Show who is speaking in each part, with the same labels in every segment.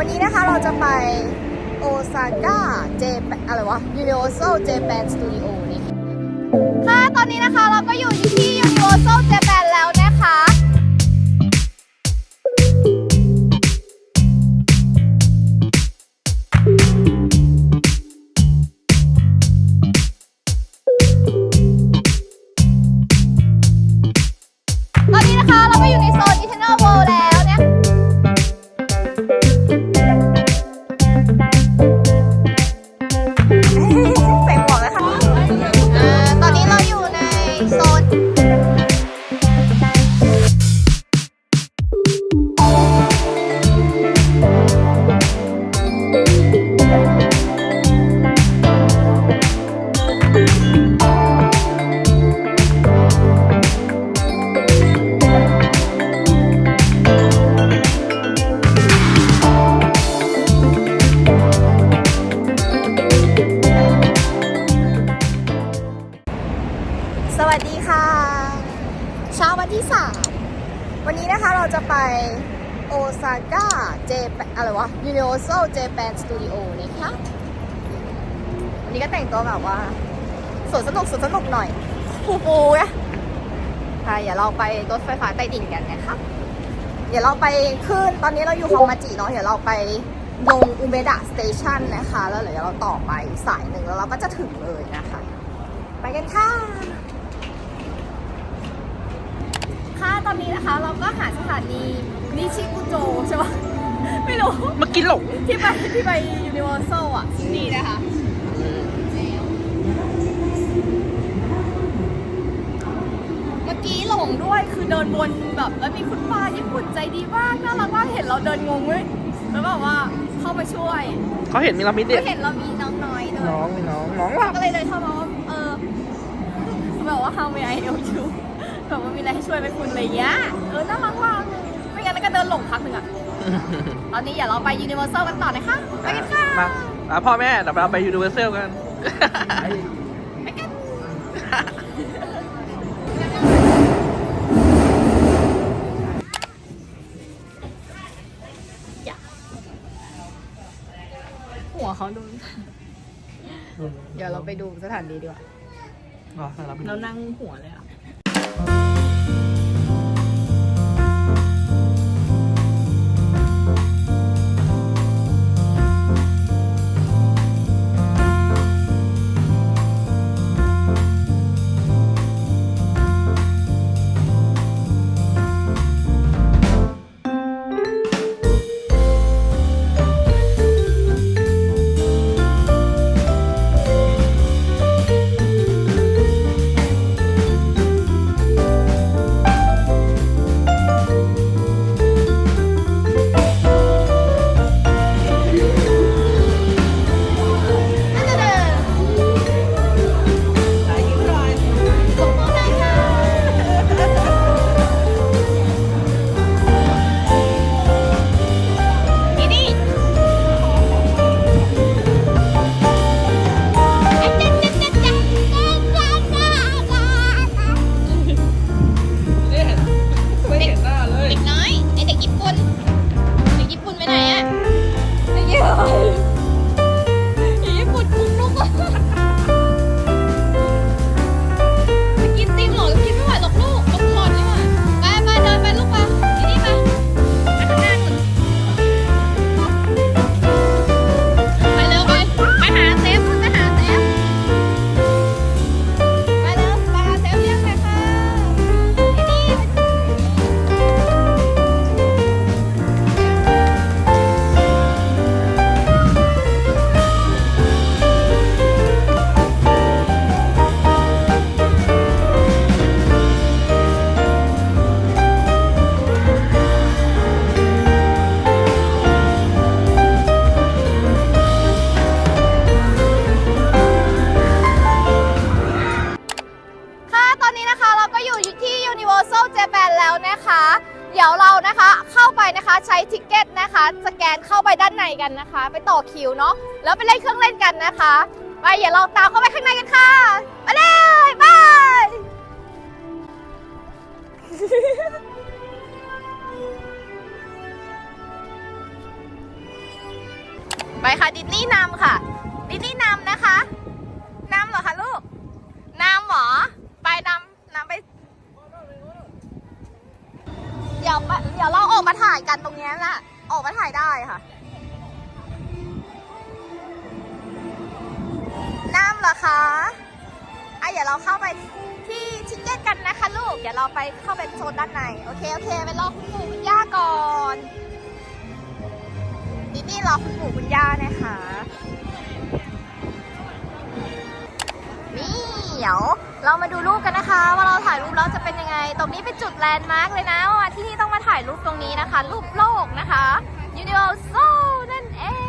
Speaker 1: วันนี้นะคะเราจะไปโอซาก้าเจอะไรวะ Universal Japan Studio นี่ค่ะ ตอนนี้นะคะเราก็อยู่ที่ Universal Japan แล้วนะคะ เดี๋ยวเราไปรถไฟฟ้าใต้ดินกันนะคะเดี๋ยวเราไปขึ้นตอนนี้เราอยู่ฮองมาจิเนาะเดี๋ยวเราไปลงอุเบดะสเตชันนะคะ แล้วเดี๋ยวเราต่อไปสายหนึ่งแล้วเราก็จะถึงเลยนะคะ ไปกันค่ะ ค่ะตอนนี้นะคะเราก็หาสถานีนิชิกุโจใช่ปะไม่รู้
Speaker 2: เมื่อกี้หลง
Speaker 1: ที่ไปที่ไปยูนิเวอร์แซลอะนี่นะคะ เมื่อกี้หลง ด้วยคือเดินวนแบบแล้วมีคุณป้าญี่ปุ่นใจดีมากน่ารักมากเห็นเราเดินงงเว้ยแล้วแบบว่าเข้ามาช่วย
Speaker 2: เขาเห็นมีเรามิดเด็
Speaker 1: ก็เห็นเรามีน้องน้อยด้วย
Speaker 2: น้องมีน้องน้องหลับ
Speaker 1: ก็เลยเดินเข้ามาว่าเออแบบว่า how may I help you แบบว่ามีอะไรให้ช่วยไหมคุณอะไรอย่างเงี้ยเออน่ารักมากเลยไม่งั้นก็เดินหลงพักหนึ่งอะตอนนี้อย่าเราไป Universal กันต่อนะคะไปกันค่ะ
Speaker 2: มาอะพ่อแม่เดี๋ยวเราไปยูนิเวอร์แซลกัน
Speaker 1: ไปดูสถานที่ดีกว่า
Speaker 2: อ๋อเราไปดู
Speaker 1: เรานั่งหัวเลยอะ
Speaker 3: กันนะ
Speaker 1: คะ
Speaker 3: ไป
Speaker 1: ต่อคิวเนาะแล้วไปเล่นเครื่องเล่นกันนะคะ ไปเดี๋ยวเราตามเข้าไปข้างในกันค่ะไปเลยบายไปค่ะดิสนีย์นำค่ะดิสนีย์นำนะคะนำเหรอคะลูกนำหรอไปนำนำไป เดี๋ยวเดี๋ยวเราออกมาถ่ายกันตรงนี้แหละออกมาถ่ายได้ค่ะ รอคะอะเดี๋ยวเราเข้าไปที่ชิคเก้นกันนะคะลูก เดี๋ยวเราไปเข้าไปโซนด้านใน โอเค โอเค ไปรอคุณปู่คุณย่าก่อนดินี่รอคุณปู่คุณย่านะคะ นี่เดี๋ยวเรามาดูรูปกันนะคะ ว่าเราถ่ายรูปแล้วจะเป็นยังไง ตรงนี้เป็นจุดแลนด์มาร์กเลยนะว่ามาที่นี่ต้องมาถ่ายรูปตรงนี้นะคะ รูปโลกนะคะ Universal นั่นเอง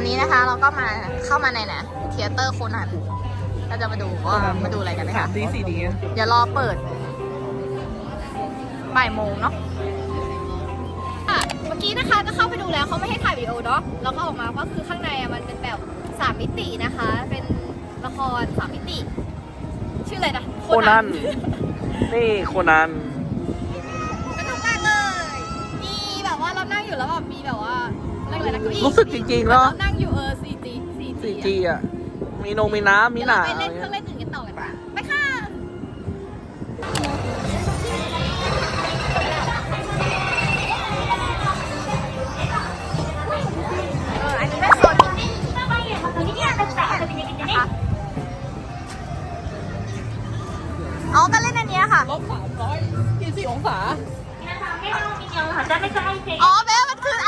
Speaker 1: อ
Speaker 2: นนี้
Speaker 1: นะคะเราก็มาเข้ามาในนะเทเตอร์โคนันเราจะมาดูว่ามาดูอะไรกันนะคะ
Speaker 2: ดีสี่ดี
Speaker 1: เดี๋ยวรอเปิดบ่ายโมงเนาะอะเมื่อกี้นะคะก็เข้าไปดูแล้วเขาไม่ให้ถ่ายวิดีโอเนาะแล้วก็ออกมาก็คือข้างในอะมันเป็นแบบสามมิตินะคะ เป็นละครสามมิติ ชื่ออะไรนะ
Speaker 2: โคนันนี่โคนัน
Speaker 1: สนุกมากเลยมีแบบว่าเรานั่งอยู่แล้วแบบมีแบบว่า เรื่องอะไรนะเก้าอี้
Speaker 2: รู้สึกจริงๆแล้ว
Speaker 1: เรานั่งอยู่เออ 4G 4G
Speaker 2: 4G อะ มีนงมีน้ำมี
Speaker 1: เดี๋ยว
Speaker 2: ห
Speaker 1: เรา
Speaker 2: นา
Speaker 1: ไปเล่นเครื่องเล่นอื่นกันต่อกันค่ะไปค่ะ เออ อันนี้เป็นโซนมินินะคะอ๋อก็เล่นอันเนี้ยค่ะ
Speaker 2: ลบสามร้อยยี่สิบองศา
Speaker 1: อ๋อแม่มันคืออันนี้แหละต่อ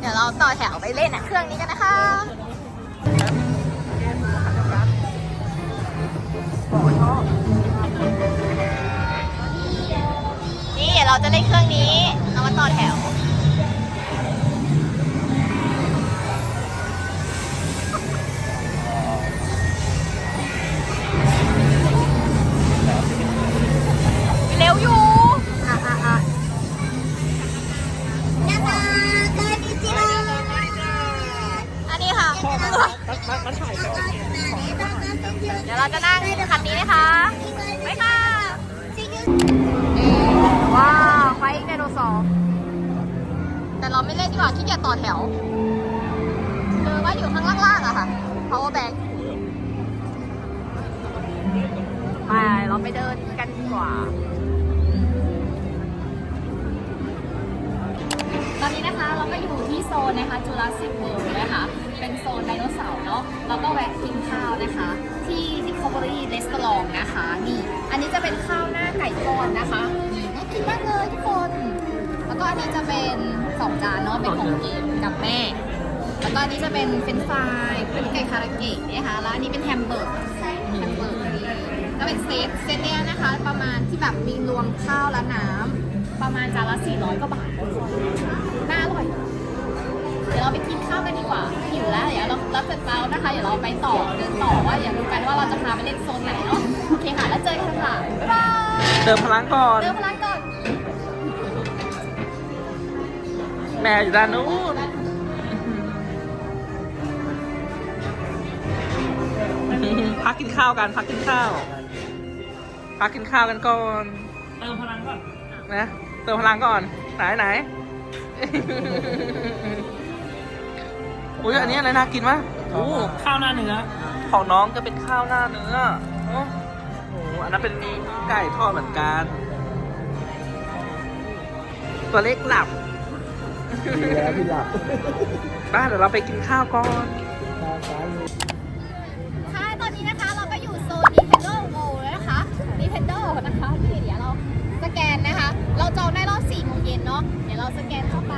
Speaker 1: เดี๋ยวเราต่อแถวไปเล่นเครื่องนี้กันนะคะนี่เดี๋ยวเราจะเล่นเครื่องนี้ เรามาต่อแถว ดี๋ยวเราจะนั่งคันนี้นะคะ ไปค่ะว้าวไฟไดโนเสาร์แต่เราไม่เล่นดีกว่าขี้เกียจต่อแถวคือว่าอยู่ข้างล่างๆอะค่ะ power bank ไปเราไปเดินกันดีกว่า ตอนนี้นะคะเราก็อยู่ที่โซนนะคะจูราสสิกเวิลด์นะคะ เป็นโซนไดโนเสาร์เนาะแล้วก็แวะกินข้าวนะคะ ที่ Discovery Restaurant นะคะ นี่ อันนี้จะเป็นข้าวหน้าไก่ทอดนะคะนี่น่ากินมากเลยทุกคน แล้วก็อันนี้จะเป็นสองจานเนาะเป็นของเกมกับแม่ แล้วก็อันนี้จะเป็นเฟรนช์ฟรายเป็นไก่คาราเกะนะคะแล้วอันนี้เป็นแฮมเบอร์กแฮมเบอร์กนี่ก็เป็นเซตเซตเนี้ยนะคะ ประมาณที่แบบมีรวมข้าวและน้ำประมาณจานละ400กว่าบาท นะคะ เดี๋ยวเราไปต่อเดินต่อว่าอย่าดูกันว่าเราจะพาไปเล่นโซนไหนเนาะ โอเคค่ะ แล้วเจอกันค่ะ บ๊ายบาย
Speaker 2: เติมพลังก่อน
Speaker 1: เดินพลังก่อน
Speaker 2: แม่อยู่ด้านนู้นพักกินข้าวกัน พักกินข้าว พักกินข้าวกันก่อน
Speaker 4: เติมพลังก่อน
Speaker 2: นะ เติมพลังก่อน ไหนไหน อุ้ยอันนี้อะไรน่ากินวะโอ้
Speaker 4: ข้าวหน้าเนื้อ
Speaker 2: ของน้องจะเป็นข้าวหน้าเนื้อโอ้โหอันนั้นเป็นไก่ทอดเหมือนกัน ตัวเล็กหลับ
Speaker 5: ดีแล้วพี่หลับ
Speaker 2: บ้านเดี๋ยวเราไปกินข้าวก่อน
Speaker 5: ตาซ้ายมือ
Speaker 1: ค่ะตอนนี้นะคะเราก็อยู่โซน Nintendo World แล้วนะคะ Nintendo นะคะนี่เดี๋ยวเราสแกนนะคะ เราจองได้รอบ4โมงเย็นเนาะเดี๋ยวเราสแกนเข้าไป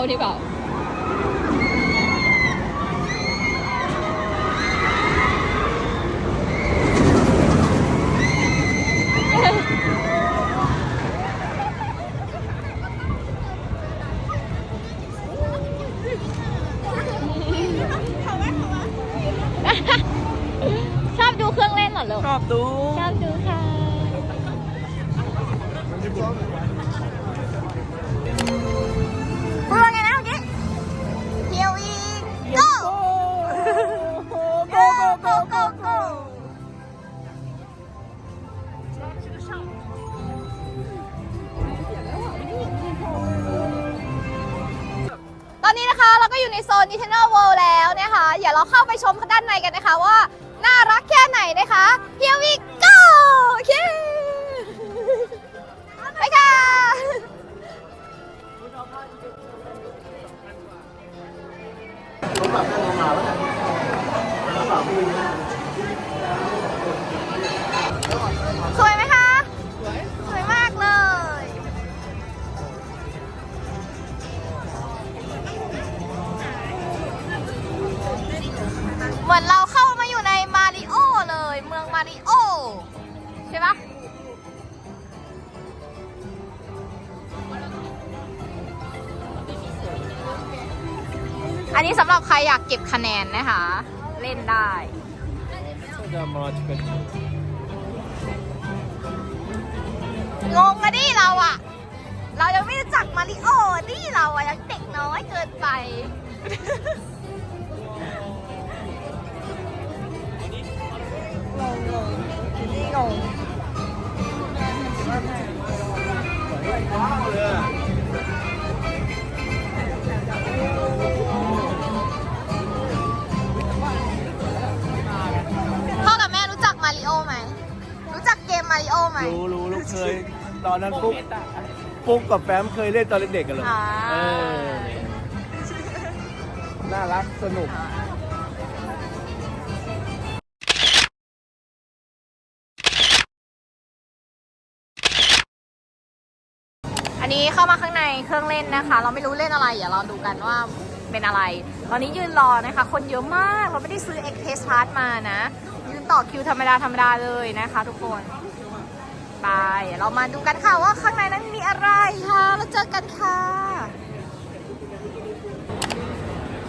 Speaker 1: อัน อ
Speaker 3: ยู่ในโซน Nintendo World แล้วนะคะ เดี๋ยวเราเข้าไปชมข้างด้านในกันนะคะว่า น่ารักแค่ไหนนะคะ Here we go อันนี้สำหรับใครอยากเก็บคะแนนนะคะ เล่นได้ งงอะดิเราอะเรายังไม่รู้จักมาริโอดิเราอะยังเด็กน้อยเกินไป งงงงนี่งง มมาริโอไหม รู้รู้
Speaker 5: รู้เคย ตอนนั้นปุ๊กปุ๊กกับแฟมเคยเล่นตอนเด็กๆกันเลย
Speaker 3: อ่า
Speaker 5: เออน่ารักสนุก
Speaker 3: อันนี้เข้ามาข้างในเครื่องเล่นนะคะ เราไม่รู้เล่นอะไรเดี๋ยวเราดูกันว่าเป็นอะไร ตอนนี้ยืนรอนะคะ คนเยอะมากเราไม่ได้ซื้อ X p r e s s Pass มานะ ยืนต่อคิวธรรมดาธรรมดาเลยนะคะทุกคน ไป เรามาดูกันค่ะว่าข้างในนั้นมีอะไรค่ะแล้วเจอกันค่ะ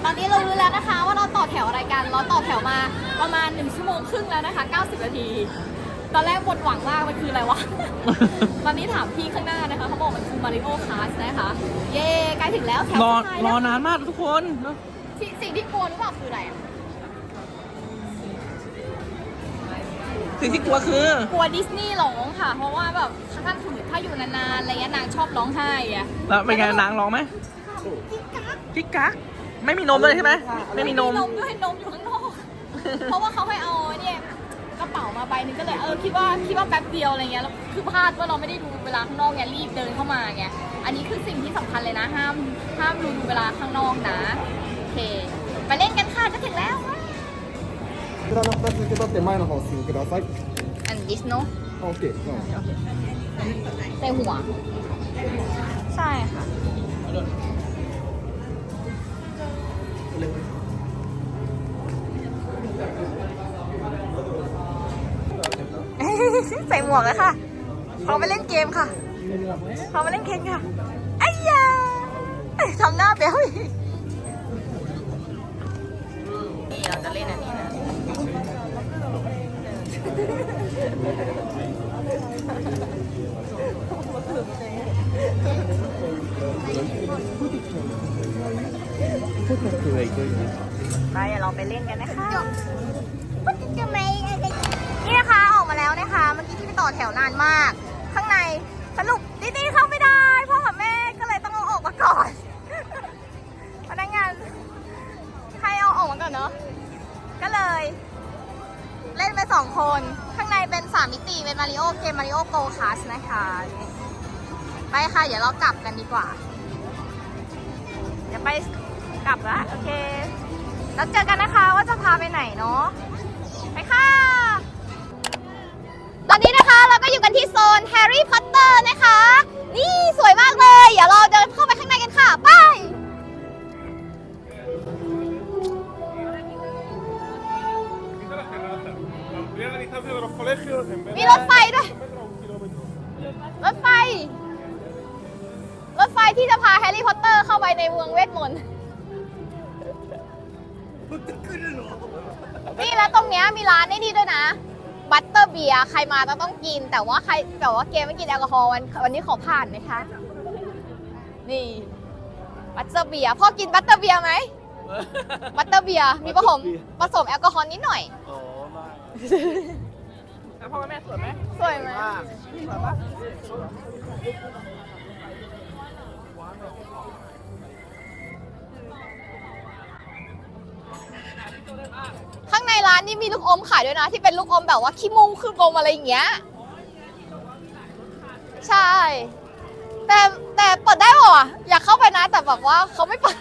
Speaker 1: ตอนนี้เรารู้แล้วนะคะว่าเราต่อแถวอะไรกัน เราต่อแถวมาประมาณ 1 ชั่วโมงครึ่งแล้วนะคะ 90 นาที ตอนแรกหมดหวังมากมันคืออะไรวะ ตอนนี้ถามพี่ข้างหน้านะคะเขาบอกมันคือ Mario Kart นะคะ เย้ใกล้ถึงแล้วแถว
Speaker 2: รอ
Speaker 1: สุดท้าย
Speaker 2: ร
Speaker 1: แล้
Speaker 2: อ
Speaker 1: วนา
Speaker 2: นมากทุกคน
Speaker 1: สิ่งสิ่งที่กลัวรู้เปล่าคืออะไรอะ
Speaker 2: สิ่งที่กลัวคือ
Speaker 1: กลัวดิสนีย์ร้องค่ะ เพราะว่าแบบถ้าถือถ้าอยู่นานๆอะไรเงี้ยนางชอบร้องไห้อะ
Speaker 2: แล้วเป็นไงนางร้องไหมกิ๊กกักไม่มีนมเลยใช่ไหมไม่มีนม
Speaker 1: นมด้วยนมอยู่ข้างนอกเพราะว่าเขาให้เอาเนี่ยกระเป๋ามาใบหนึงก็เลยเออคิดว่าคิดว่าแป๊บเดียวอะไรเงี้ยแล้วคือพลาดว่าเราไม่ได้ดูเวลาข้างนอกไงรีบเดินเข้ามาไงอันนี้คือสิ่งที่สำคัญเลยนะห้ามห้ามดูดูเวลาข้างนอกนะโอเคไปเล่นกันค่ะจะถึงแล้ว
Speaker 5: こちらの2つ受け取って前の方お進みください。
Speaker 3: อันดิสโน
Speaker 5: OK。うん
Speaker 1: ใส่หัว ใช่ค่ะ ใส่หมวกเลยค่ะพร้อมไปเล่นเกมค่ะพร้อมไปเล่นเกมค่ะไอ้ยาทำหน้าเบลอีกนี่เราจะเล่นอันนี้นะ ไปเดี๋ยวเราไปเล่นกันนะคะนี่นะคะออกมาแล้วนะคะ เมื่อกี้ที่ไปต่อแถวนานมาก มมาริโอโกคาสนะคะไปค่ะ เดี๋ยวเรากลับกันดีกว่า เดี๋ยวไปกลับละโอเค แล้วเจอกันนะคะว่าจะพาไปไหนเนาะไปค่ะ ตอนนี้นะคะเราก็อยู่กันที่โซนแฮร์รี่พอตเตอร์นะคะ นี่สวยมากเลย เดี๋ยวเราเดินเข้าไปข้างในกันค่ะ ไปมีรถไฟ ในเมืองเวทมนต์นี่แล้วตรงเนี้ยมีร้านไอ้นี่ด้วยนะ บัตเตอร์เบียร์ใครมาต้องต้องกิน แต่ว่าใครแต่ว่าเกมไม่กินแอลกอฮอล์วันวันนี้ขอผ่านนะคะ นี่ บัตเตอร์เบียร์พ่อกินบัตเตอร์เบียร์ไหมบัตเตอร์เบียร์มีผสมผสมแอลกอฮอล์นิดหน่อย
Speaker 5: โอ้มาก
Speaker 2: แล้วพ่อกับแม่สวยไหม
Speaker 1: สวยไหม
Speaker 5: มาก
Speaker 1: ข้างในร้านนี่มีลูกอมขายด้วยนะ ที่เป็นลูกอมแบบว่าขี้มูกคือกลมอะไรอย่างเงี้ย ใช่ แต่แต่เปิดได้หรออยากเข้าไปนะแต่แบบว่าเขาไม่เปิด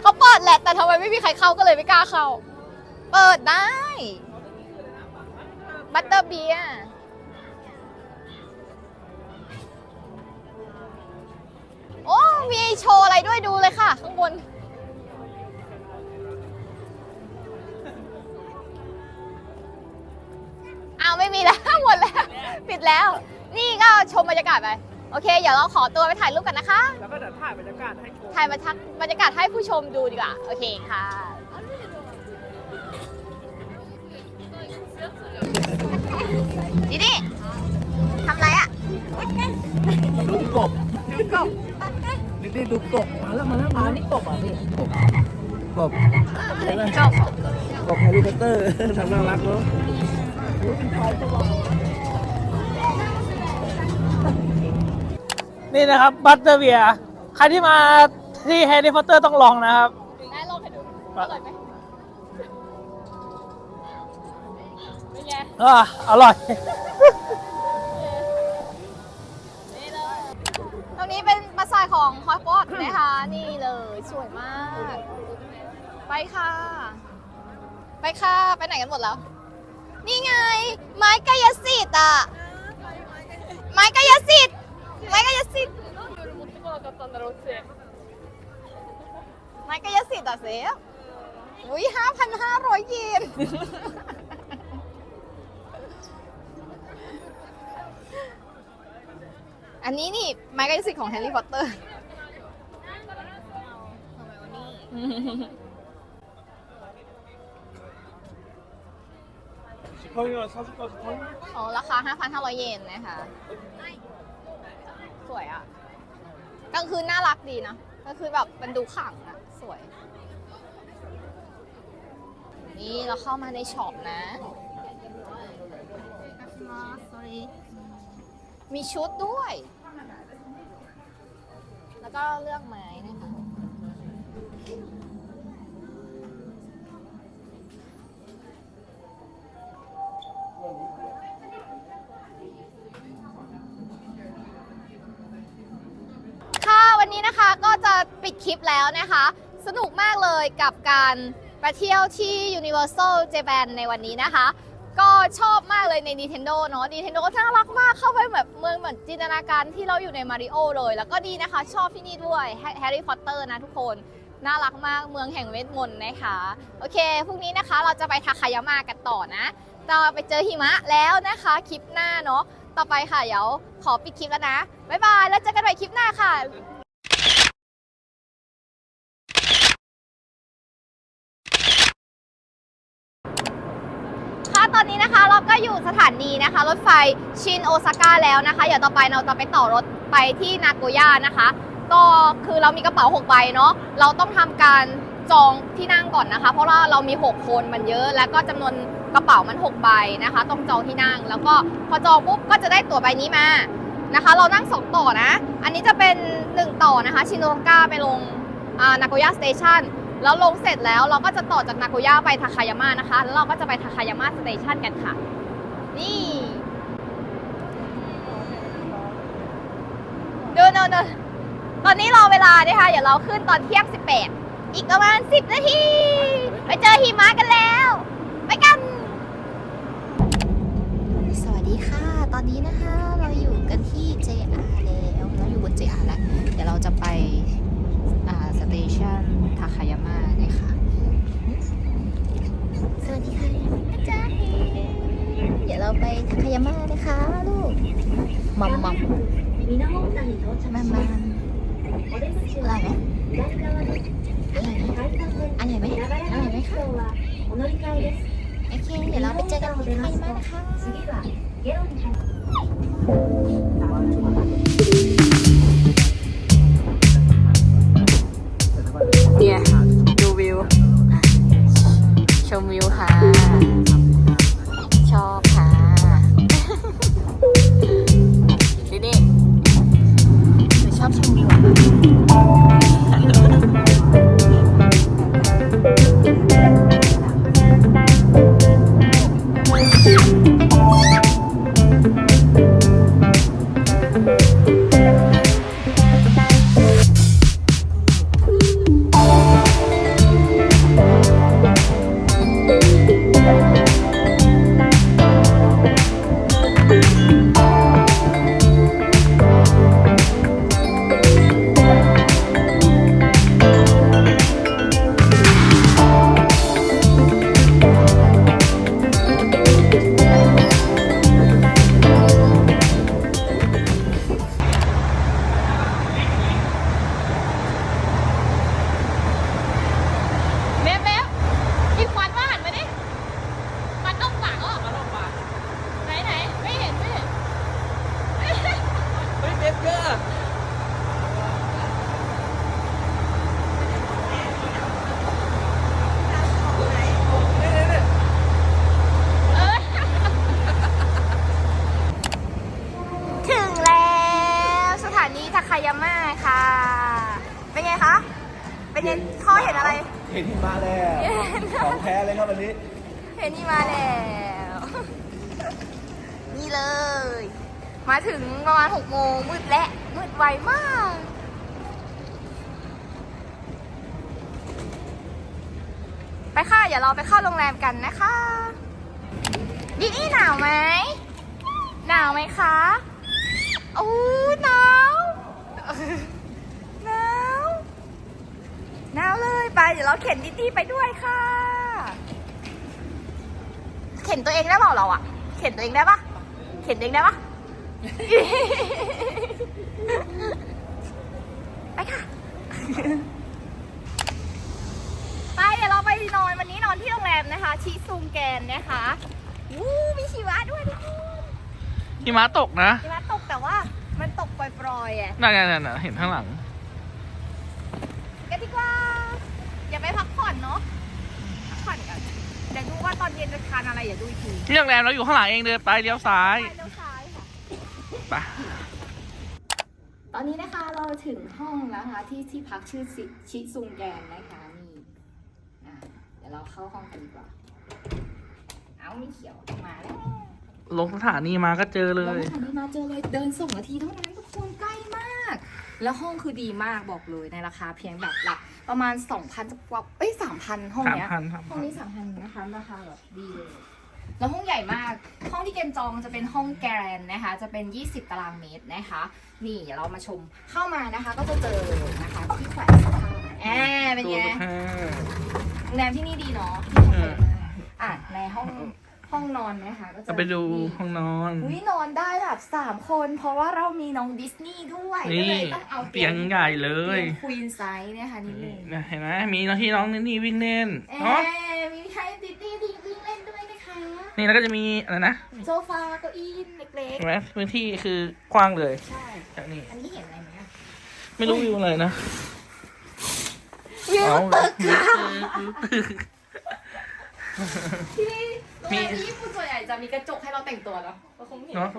Speaker 1: เขาเปิดแหละแต่ทำไมไม่มีใครเข้าก็เลยไม่กล้าเข้า เปิดได้บัตเตอร์เบียโอ้มีโชว์อะไรด้วยดูเลยค่ะ ข้างบน อ้าวไม่มีแล้วหมดแล้ว ปิดแล้ว นี่ก็ชมบรรยากาศไป โอเค เดี๋ยวเราขอตัวไปถ่ายรูปกันนะคะ
Speaker 2: แล้วก็เดี๋ยวถ่ายบรรยากาศให้ชม
Speaker 1: ถ่ายมาทักบรรยากาศให้ผู้ชมดูดีกว่า โอเคค่ะ ดีดิทำไรอะ
Speaker 5: ดูกบ
Speaker 1: ดูกบ
Speaker 5: นี่นี่ดูกบมาแล้วมาแล้วมานี่กบอะนี่กบกบใช่ไหม
Speaker 1: จบ
Speaker 5: กบแฮร์รี่พอตเตอร์ทำน่ารักเนาะ
Speaker 2: นี่นะครับบัตเตอร์เบียร์ใครที่มาที่แฮร์รี่พอตเตอร์ต้องลองนะครับ
Speaker 1: ได้ลองให้ดูอร่อยไหมเป็นไง
Speaker 2: อ่าอร่อย
Speaker 1: นี่เลยตรงนี้เป็นปราสาทของฮอยพอตนะคะ นี่เลยสวยมาก ไปค่ะ ไปค่ะ ไปไหนกันหมดแล้ว นี่ไง ไม้กายสิทธิ์อะ ไม้กายสิทธิ์ ไม้กายสิทธิ์ไม้กายสิทธิ์อะเสียอุ้ยห้าพันห้าร้อยเยน อันนี้นี่ ไม้กายสิทธิ์ของแฮร์รี่พอตเตอร์ อ๋อราคา 5,500 เยนนะคะ สวยอะกลางคืนน่ารักดีนะก็คือแบบมันดูขลังอะสวย นี่เราเข้ามาในช็อปนะ มีชุดด้วย แล้วก็เลือกไม้ นี้นะคะก็จะปิดคลิปแล้วนะคะ สนุกมากเลยกับการไปเที่ยวที่ Universal Japan ในวันนี้นะคะ ก็ชอบมากเลยใน Nintendo เนาะ Nintendo น่ารักมากเข้าไปแบบเมืองเหมือนจินตนาการที่เราอยู่ในมาริโอเลย แล้วก็ดีนะคะ ชอบที่นี่ด้วยแฮร์รี่พอตเตอร์นะทุกคนน่ารักมากเมืองแห่งเวทมนต์นะคะ โอเคพรุ่งนี้นะคะเราจะไปทาคายามากันต่อนะเราไปเจอหิมะแล้วนะคะคลิปหน้าเนาะต่อไปค่ะเดี๋ยวขอปิดคลิปแล้วนะบ๊ายบายแล้วเจอกันใหม่คลิปหน้าค่ะ อนนี้นะคะเราก็อยู่สถานีนะคะ รถไฟชินโอซาก้าแล้วนะคะ เดี๋ยวต่อไปเราจะไปต่อรถไปที่นาโกย่านะคะ ก็คือเรามีกระเป๋า6ใบเนาะเราต้องทำการจองที่นั่งก่อนนะคะ เพราะว่าเรามี 6 คนมันเยอะ แล้วก็จำนวนกระเป๋ามัน 6 ใบนะคะ ต้องจองที่นั่ง แล้วก็พอจองปุ๊บก็จะได้ตั๋วใบนี้มานะคะ เรานั่ง 2 ต่อนะ อันนี้จะเป็น 1 ต่อนะคะ ชินโอซาก้าไปลงนาโกย่าสเตชัน แล้วลงเสร็จแล้วเราก็จะต่อจากนาโกย่าไปทาคายาม่านะคะ แล้วเราก็จะไปทาคายาม่าสเตชันกันค่ะ นี่ดูดูดูตอนนี้รอเวลานะคะเดี๋ยวเราขึ้นตอนเที่ยง 18 อีกประมาณ 10 นาที ไปเจอหิมะกันแล้ว ไปกัน
Speaker 6: สวัสดีค่ะ ตอนนี้นะคะ เราอยู่กันที่ JR แล้ว เราอยู่บน JR แล้ว เดี๋ยวเราจะไป ชันทาคายาม่านะคะสวัสดีค่ะอาจารย์เดี๋ยวเราไปทาคายาม่านะคะลูกมัมมัมมัมมัมอร่อยไหมอร่อยไหมอร่อยไหมอร่อยไหมคะโอเคเดี๋ยวเราไปเจอกันที่ทาคายาม่านะคะ
Speaker 1: วิวค่ะ ไวมาก ไปค่ะ เดี๋ยวเราไปเข้าโรงแรมกันนะคะดีนี่หนาวไหม หนาวไหมคะโอ้หนาวหนาวหนาวเลยไป เดี๋ยวเราเข็นดิตี้ไปด้วยค่ะ เข็นตัวเองได้เปล่าเราอะเข็นตัวเองได้ปะเข็นตัวเองได้ปะ ไปค่ะ ไปเดี๋ยวเราไปนอนวันนี้นอนที่โรงแรมนะคะ ชิซุงแกนนะคะวู้มีชิวะด้วยทุกคน
Speaker 2: หิมะตกนะ
Speaker 1: ชิวะตกแต่ว่ามันตกปล่อยๆอะ
Speaker 2: นั่นนั่นเห็นข้างหลัง
Speaker 1: กันดีกว่าอย่าไปพักผ่อนเนาะพักผ่อนกันเดี๋ยวดูว่าตอนเย็นจะทานอะไรอย่าดูอีกที
Speaker 2: เรื่องแรมเราอยู่ข้างหลังเองเดินไปเลี้ยวซ้าย
Speaker 1: ไปเลี้ยวซ้ายค่ะ
Speaker 2: ไป
Speaker 1: ตอนนี้นะคะเราถึงห้องแล้วนะคะที่ที่พักชื่อชิชิซุงแกนนะคะนี่อะเดี๋ยวเราเข้าห้องกันดีกว่า เอามีเขียวมาแล้ว
Speaker 2: ลงสถานีมาก็เจอเล
Speaker 1: เรา
Speaker 2: ย
Speaker 1: ไม่ทันได้มาเจอเลยเดินส่งนาทีเท่านั้นทุกคนใกล้มาก แล้วห้องคือดีมากบอกเลยในราคาเพียงแบบหลักประมาณ2,000กว่าเอ้ย3,000ห้อง
Speaker 2: สาม
Speaker 1: เนี้ย
Speaker 2: พันสาม
Speaker 1: ห้
Speaker 2: พั
Speaker 1: อง
Speaker 2: น
Speaker 1: นี้3,000นะคะราคาแบบดีเลย แล้วห้องใหญ่มาก ห้องที่เกณฑ์จองจะเป็นห้องแกรนนะคะ จะเป็น 20 ตารางเมตรนะคะ นี่เดี๋ยวเรามาชม เข้ามานะคะ ก็จะเจอนะคะที่แขวนเสื้อผ้าแอบเป็น
Speaker 2: ตู้
Speaker 1: ไง
Speaker 2: เสื้อผ้า
Speaker 1: โรงแรมที่นี่ดีเนาะที่เขาเปิดมา อะในห้องห้องนอนนะคะก็จะ
Speaker 2: จะไปดูห้องนอน
Speaker 1: อุ้ยนอนได้แบบสามคน เพราะว่าเรามีน้องดิสนีย์ด้วยก็
Speaker 2: นี่
Speaker 1: เลยต้องเอา
Speaker 2: เตียงใหญ่เล
Speaker 1: เตี
Speaker 2: ย
Speaker 1: ยงควีนไซส์เนี่ยค่ะนิดนึง
Speaker 2: นะเห็นไหมมีน้องที่น้องนี่วิ่งเล่น
Speaker 1: เอ๊
Speaker 2: เนาะะ
Speaker 1: มีให้ดิสนีย์วิ่งเล่นด้วยนะคะ
Speaker 2: นี่แล้วก็จะมีอะไรนะ
Speaker 1: โซฟาเก้าอี้เล็ก
Speaker 2: เห็นไหมพื้นที่คือกว้างเลย
Speaker 1: ๆ ใช่
Speaker 2: จากนี่
Speaker 1: อันนี้เห็นอะไรไหมอะ
Speaker 2: ไม่รู้วิวอะไรนะ
Speaker 1: วิว
Speaker 2: เอา
Speaker 1: ตึกค่ะ
Speaker 2: วิวตึก
Speaker 1: ที่นี่โรง
Speaker 2: มี
Speaker 1: แรมที่ญี่ปุ่นส่วนใหญ่จะมีกระจกให้เราแต่งตัวเนาะเราคงไม่เห็น
Speaker 2: เนาะ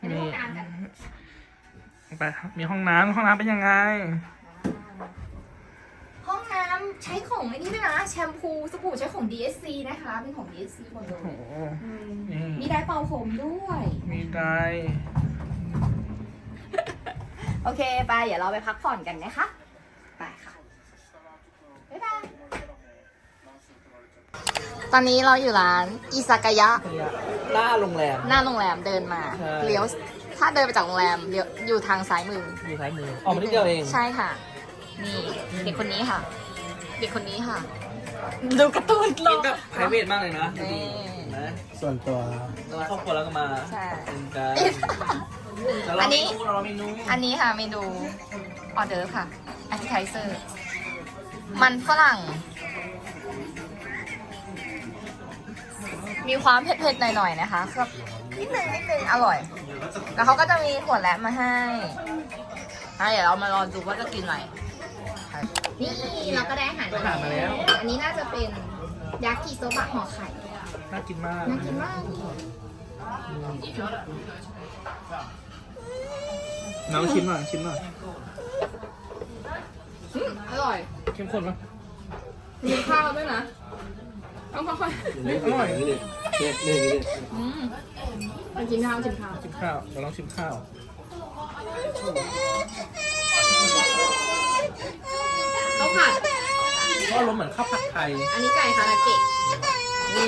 Speaker 1: อันนี้
Speaker 2: มี
Speaker 1: ห้องน้ำกัน
Speaker 2: ไปมีห้องน้ำห้องน้ำเป็นยังไง
Speaker 1: ห้องน้ำใช้ของไอ้นี่ด้วยนะ แชมพูสบู่ใช้ของ DSC นะคะ เป็นของ DSC หมดเล
Speaker 2: โอ้
Speaker 1: ย
Speaker 2: โห
Speaker 1: อืม
Speaker 2: นี่
Speaker 1: มีไดร์เป่าผมด้วย
Speaker 2: มีไดร์
Speaker 1: โอเค ไป เดี๋ยวเราไปพักผ่อนกันนะคะ ไปค่ะ บ๊ายบาย
Speaker 7: ตอนนี้เราอยู่ร้านอิซากายะ
Speaker 5: หน้าโรงแรม
Speaker 7: หน้าโรงแรมเดินมา
Speaker 5: ใช่
Speaker 7: เลี้ยวถ้าเดินไปจากโรงแรมเลี้ยวอยู่ทางซ้ายมือ
Speaker 5: อยู่ซ้ายมือออกมานิดเดียวเอง
Speaker 7: ใช่ค่ะ นี่เด็กคนนี้ค่ะ เด็กคนนี้ค่ะ ดูการ์ตูนโล
Speaker 2: นี่
Speaker 7: ก
Speaker 2: แบบไพรเวทมากเลยนะ
Speaker 7: นี่
Speaker 2: นะ
Speaker 5: ส่วนตัว
Speaker 2: เราครอบครัวแล้วก็มา
Speaker 7: ใช่
Speaker 2: เป็นกันแล้วเรา
Speaker 7: อัน
Speaker 2: เม
Speaker 7: นี้
Speaker 2: นูเราเมนู
Speaker 7: อันนี้ค่ะเมนูออเดอร์ฟค่ะ a p p e t i z e r มันฝรั่ง มีความเผ็ดๆหน่อยๆนะคะครับนิดนึงนิดนึงอร่อย แล้วเขาก็จะมีถั่วแระมาให้อะเดี๋ยวเรามารอดูว่าจะกินอะไรนี่เราก็ได้อาหาร
Speaker 2: อาหารมาแล้ว
Speaker 1: อันนี้น่าจะเป็นยากิโซบะห่อไข่
Speaker 2: น่ากินมาก
Speaker 1: น่ากินมาก
Speaker 2: น้องชิมหน่อยชิมหน่อย
Speaker 1: อืมอร่อย
Speaker 2: เข้มข้นปะ
Speaker 1: มีข้าวด้วยนะ ต้องค่อย
Speaker 2: อร่อย
Speaker 1: ๆอืมไปกินข้าวกินข้าว
Speaker 2: ชิมข้าวเดี๋ยวลองชิมข้าว
Speaker 1: ข้าวผัด
Speaker 2: ก็อารมณ์เหมือนข้าวผัดไทย
Speaker 1: อันนี้ไก่คาราเกะนี่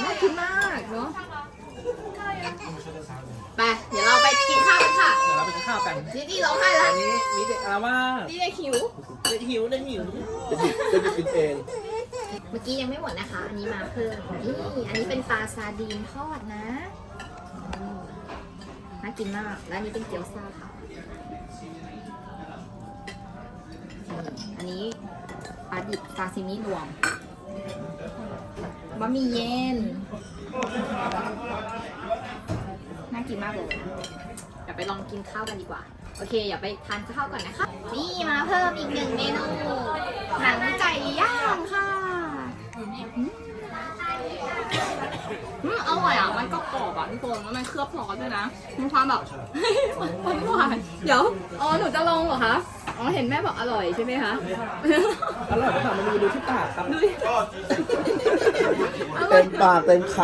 Speaker 1: น่ากินมากเนาะไป เดี๋ยวเราไปกินข้าวกันค่ะ
Speaker 2: เดี๋ยวเราไปกินข้าวกัน
Speaker 1: ดีดีร้องไห้แล้
Speaker 2: อั
Speaker 1: วน
Speaker 2: นี้มีเด็กอาว่า
Speaker 1: ดีเด็กหิว
Speaker 2: เด็กหิวเด็กหิว
Speaker 5: จะหยิบจะหยิบกินเอง
Speaker 1: เมื่อกี้ยังไม่หมดนะคะ อันนี้มาเพิ่มนี่อันนี้เป็นปลาซาดีนทอดนะน่ากินมาก และอันนี้เป็นเกี๊ยวซ่าค่ะ อันนี้ปลาดิบซาซิมิรวมบะหมี่เย็น น่ากินมากเลยเดี๋ยวไปลองกินข้าวกันดีกว่า โอเคอย่าไปทานข้าวก่อนนะคะ นี่มาเพิ่มอีกหนึ่งเมนู หนังไก่ย่างค่ะ อืมอืมอร่อยอะ มันก็กรอบอะทุกคนแล้วมันเคลือบซอสด้วยนะ มีความแบบ หวานหวานๆเดี๋ยว อ๋อ หนูจะลองเหรอคะ อ๋อ เห็นแม่บอกอร่อยใช่ไหมคะ
Speaker 2: อร่อยก็ทำมาดูดูที่ปากครับ
Speaker 1: ดูดิอร่อ
Speaker 5: เต็
Speaker 1: ย
Speaker 5: มปากเต็มค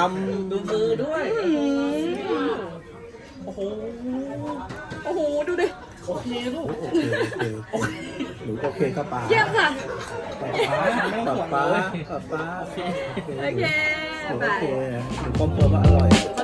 Speaker 2: ดูมือด้วยโอ้โห
Speaker 1: โอ้โห ดูดิ
Speaker 2: โอเคลูกำ
Speaker 5: โอเคโอเค หนูโอเคก็ปา
Speaker 1: เยี่ยมค่ะ
Speaker 2: ป้าไม่ต้องห่วง
Speaker 5: ป้า
Speaker 2: เลย
Speaker 5: ป้า
Speaker 2: โอเค
Speaker 1: โอเค
Speaker 5: หนู
Speaker 1: ไป
Speaker 5: โอเคหนูคอมตัวว่าอร่อย
Speaker 1: คน